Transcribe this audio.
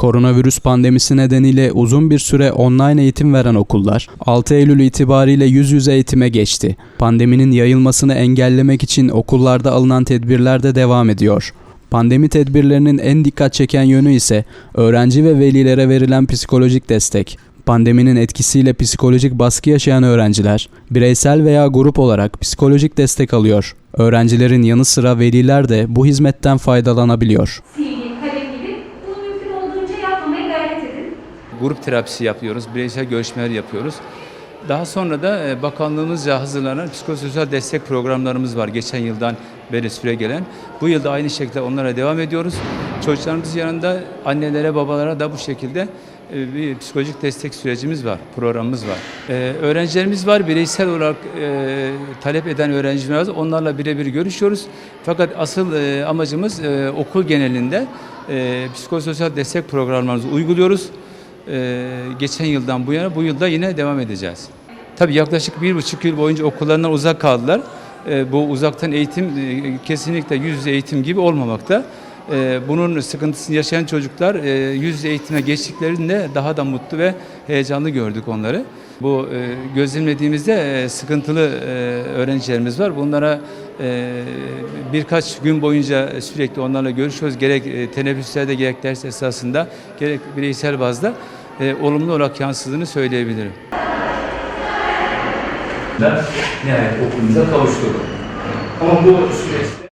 Koronavirüs pandemisi nedeniyle uzun bir süre online eğitim veren okullar 6 Eylül itibariyle yüz yüze eğitime geçti. Pandeminin yayılmasını engellemek için okullarda alınan tedbirler de devam ediyor. Pandemi tedbirlerinin en dikkat çeken yönü ise öğrenci ve velilere verilen psikolojik destek. Pandeminin etkisiyle psikolojik baskı yaşayan öğrenciler bireysel veya grup olarak psikolojik destek alıyor. Öğrencilerin yanı sıra veliler de bu hizmetten faydalanabiliyor. Grup terapisi yapıyoruz, bireysel görüşmeler yapıyoruz. Daha sonra da e, bakanlığımızca hazırlanan psikososyal destek programlarımız var geçen yıldan beri süre gelen. Bu yılda aynı şekilde onlara devam ediyoruz. Çocuklarımız yanında annelere, babalara da bu şekilde e, bir psikolojik destek sürecimiz var, programımız var. E, öğrencilerimiz var, bireysel olarak e, talep eden öğrencilerimiz var. Onlarla birebir görüşüyoruz. Fakat asıl e, amacımız e, okul genelinde e, psikososyal destek programlarımızı uyguluyoruz. Ee, geçen yıldan bu yana bu yılda yine devam edeceğiz. Tabii yaklaşık bir buçuk yıl boyunca okullarından uzak kaldılar. Ee, bu uzaktan eğitim e, kesinlikle yüz yüze eğitim gibi olmamakta. Bunun sıkıntısını yaşayan çocuklar e, yüz yüze eğitime geçtiklerinde daha da mutlu ve heyecanlı gördük onları. Bu e, gözlemlediğimizde e, sıkıntılı e, öğrencilerimiz var. Bunlara e, birkaç gün boyunca sürekli onlarla görüşüyoruz. Gerek e, teneffüslerde gerek ders esasında gerek bireysel bazda e, olumlu olarak yansıdığını söyleyebilirim. Nihayet okulumuza kavuştuk. Ama bu süreçte